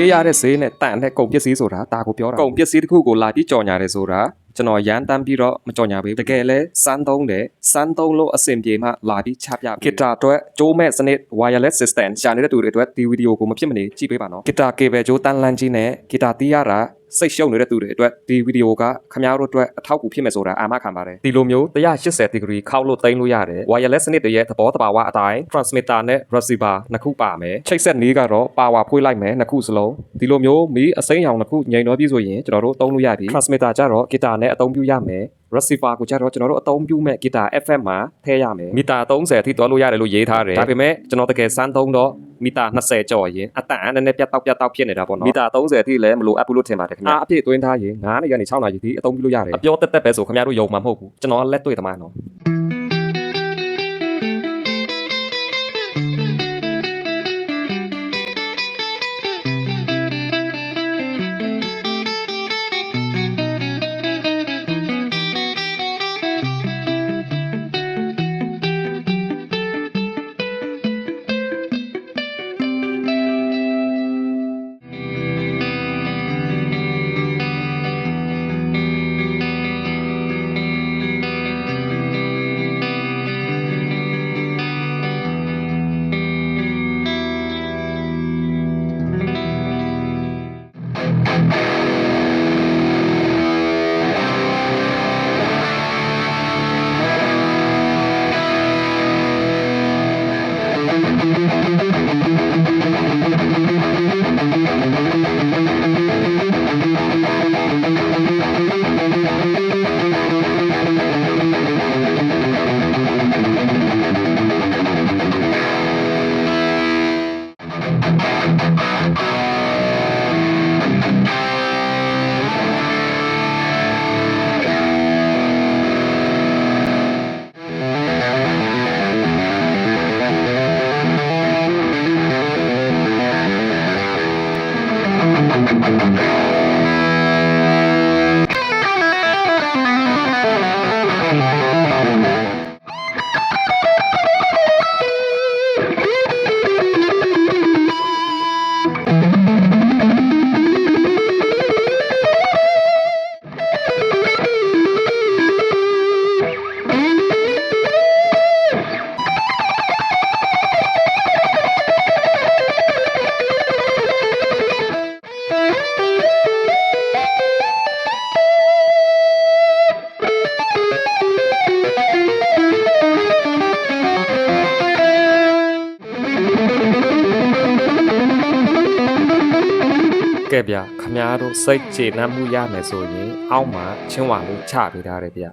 အေးရတဲ့ဈေးနဲ့တန်တဲ့ကုန်ပစ္စည်းဆိုတာဒါကိုပြောတာကုန်ပစ္စည်းတစ်ခုကိုလာပြီးကြော်ညာတယ်ဆိုတာကျွန်တော်ရန်တမ်းပြီးတော့မကြော်ညာပေးဘူးတကယ်လဲစမ်းသုံးတယ်စမ်းသုံးလို့အဆင်ပြေမှလာပြီးချပြဂီတာအတွက်ကြိုးမဲ့စနစ် wireless system ရှာနေတဲ့သူတွေအတွက်ဒီဗီဒီယိုကိုမဖြစ်မနေကြည့်ပေးပါနော်ဂီတာ cable ကြိုးတန်းလန်းကြီးနဲ့ဂီတာတီးရတာ စိတ်ရှုပ်နေတဲ့သူတွေအတွက်ဒီဗီဒီယိုကခင်ဗျားတို့အတွက်အထောက်အကူဖြစ်မယ်ဆိုတာအာမခံပါတယ်ဒီလိုမျိုး180 degree ခောက်လို့သိမ်းလို့ရတယ် wireless စနစ်တွေရဲ့သဘောတဘာဝအတိုင်း transmitter နဲ့ receiver နှစ်ခုပါမယ်ချိတ်ဆက်နည်းကတော့ power ဖွေးလိုက်မယ်နှစ်ခုစလုံးဒီလိုမျိုးမီးအစိမ်းရောင်နှစ်ခုညင်တော့ပြီဆိုရင်ကျွန်တော်တို့သုံးလို့ရပြီ transmitter ကြတော့ guitar နဲ့အသုံးပြုရမယ် receiver ကိုကြတော့ကျွန်တော်တို့အသုံးပြုမဲ့ guitar FM မှာထည့်ရမယ်မီတာ30အထိတွားလို့ရတယ်လို့ရေးထားတယ်ဒါပေမဲ့ကျွန်တော်တကယ်စမ်းသုံးတော့မီတာ20ကျော်ရင်အတန်အနည်းနည်းပြတ်တောက်ပြတ်တောက်ဖြစ်နေတာပေါ့နော်မီတာ30အထိလည်းမလိုအပ်ဘူးလို့ထင်ပါတယ်ခင်ဗျာအားအပြည့်သွင်းထားရင်9နာရီကနေ6နာရီထိအသုံးပြုလို့ရတယ်အပြောတက်တက်ပဲဆိုခင်ဗျားတို့ယုံမှာမဟုတ်ဘူးကျွန်တော်လက်တွေ့သမားနော် ကဲဗျခမားတို့စိတ်ကျေနပ်မှုရမယ်ဆိုရင်အောက်မှာချင်းဝါလေးချပေးထားတယ်ဗျ